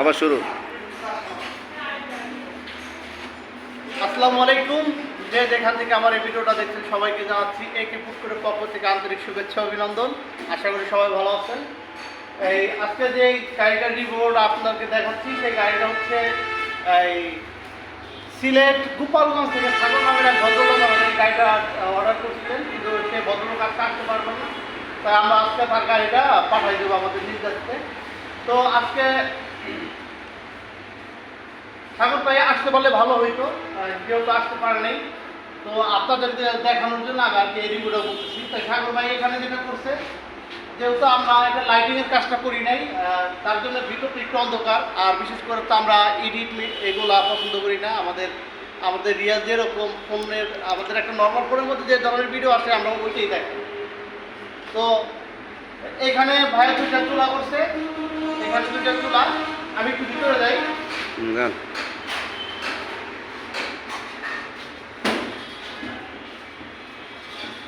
আবার শুরু। আসসালামু আলাইকুম। যে যেখান থেকে আমার এই ভিডিওটা দেখছেন, সবাইকে জানাচ্ছি একে পুকুরের পক্ষ থেকে আন্তরিক শুভেচ্ছা, অভিনন্দন। আশা করি সবাই ভালো আছেন। এই আজকে যে গাড়িটার রিপোর্ট আপনাকে দেখাচ্ছি, সেই গাড়িটা হচ্ছে এই সিলেট গোপালগঞ্জ থেকে সাগর নামের এক ভদ্রলোক আমাদের গাড়িটা অর্ডার করছিলেন, কিন্তু সেই ভদ্রলোক আজকে আসতে পারবে না। তাই আমরা আজকে তার গাড়িটা পাঠাই দেবো আমাদের নির্দেশে। তো আজকে সাগর ভাই আসতে পারলে ভালো হইতো। আহ, যেহেতু আসতে পারে তো আপনাদেরকে দেখানোর জন্য আমি আর কি রিভিউটা বলতেছি। তো সাগর ভাই এখানে যেটা করছে যেহেতু আমরা এটা লাইটিংয়ের কাজটা করি নাই তার জন্য ভিতরটা একটু অন্ধকার। আর বিশেষ করে তো আমরা এডিট এগুলো পছন্দ করি না। আমাদের আমাদের রিয়াল যেরকম ফোনের আমাদের একটা নর্মাল ফোনের মধ্যে যে ধরনের ভিডিও আসে আমরা ওইটাই দেখি। তো এখানে ভাই দুইটা চুলা করছে। এখানে দুইটা চুলা। আমি একটু ভিতরে যাই যান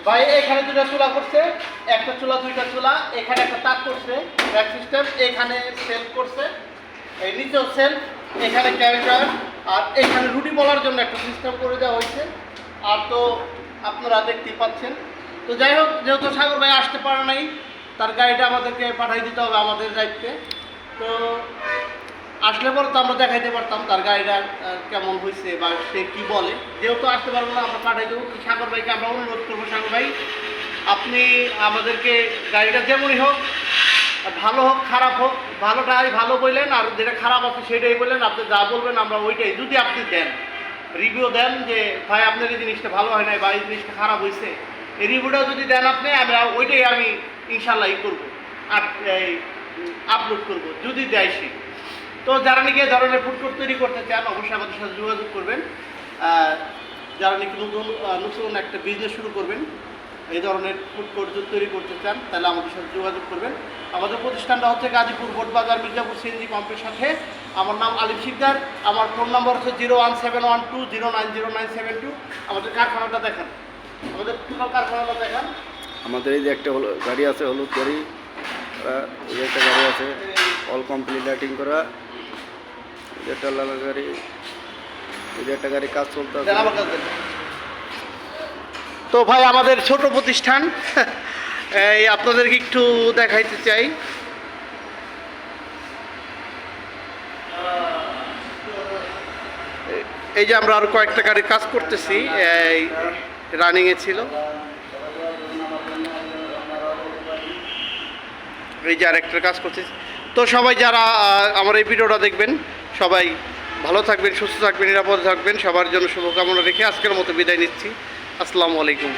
ভাই এখানে দুটো চুলা করছে। একটা চুলা দুইটা চুলা। এখানে একটা তাক করছে ব্যাক সিস্টেম এখানে সেল করছে। এই নিচেও সেল এখানে ক্যারেক্টার আর এখানে রুটি বলার জন্য একটা সিস্টেম করে দেওয়া হয়েছে। আর তো আপনারা দেখতেই পাচ্ছেন। তো যাই হোক যেহেতু সাগর ভাই আসতে পারে নাই তার গাড়িটা আমাদেরকে পাঠিয়ে দিতে হবে আমাদের দায়িত্বে। তো আসলে পরে তো আমরা দেখাইতে পারতাম তার গাড়িটা কেমন হয়েছে বা সে কি বলে। যেহেতু আসতে পারব না, আমরা পাঠাই দেবো। সাগর ভাইকে আমরা অনুরোধ করব, সাগর ভাই, আপনি আমাদেরকে গাড়িটা যেমনই হোক, ভালো হোক, খারাপ হোক, ভালোটাই ভালো বললেন আর যেটা খারাপ আছে সেটাই বললেন। আপনি যা বলবেন আমরা ওইটাই। যদি আপনি দেন রিভিউ দেন যে, ভাই, আপনার এই জিনিসটা ভালো হয় নাই বা এই জিনিসটা খারাপ হয়েছে এই রিভিউটা যদি দেন আপনি, আমরা ওইটাই আমি ইনশাল্লাহ ই করব আপলোড করব। যদি দেয় সে। তো যারা নাকি ধরনের ফুড কোর্ট তৈরি করতে চান, অবশ্যই আমাদের সাথে যোগাযোগ করবেন। যারা নাকি নতুন নতুন একটা বিজনেস শুরু করবেন, এই ধরনের ফুড কোর্ট যদি তৈরি করতে চান, তাহলে আমাদের সাথে যোগাযোগ করবেন। আমাদের প্রতিষ্ঠানটা হচ্ছে গাজীপুর বোটবাজার মির্জাপুর সিএনজি পাম্পের সাথে। আমার নাম আলিম শিকদার, আমার ফোন নম্বর হচ্ছে zero one seven one two zero nine zero nine seven two আমাদের কারখানাটা দেখান। আমাদের টোটাল কারখানাটা দেখান। আমাদের এই যে একটা হলো গাড়ি আছে হলুদ গাড়ি। একটা গাড়ি আছে। কমপ্লিট লাইটিং করা। এই যে একটা লাল গাড়ি একটা গাড়ি কাজ চলতে। তো ভাই আমাদের ছোট প্রতিষ্ঠান এই আপনাদেরকে একটু দেখাইতে চাই। এই যে আমরা আরও কয়েকটা গাড়ি কাজ করতেছি এই রানিংয়ে ছিল। এই যে আরেকটা কাজ করতেছি। তো সবাই যারা আমার এই ভিডিওটা দেখবেন, সবাই ভালো থাকবেন, সুস্থ থাকবেন, নিরাপদ থাকবেন। সবার জন্য শুভকামনা রেখে আজকের মতো বিদায় নিচ্ছি। আসসালামু আলাইকুম।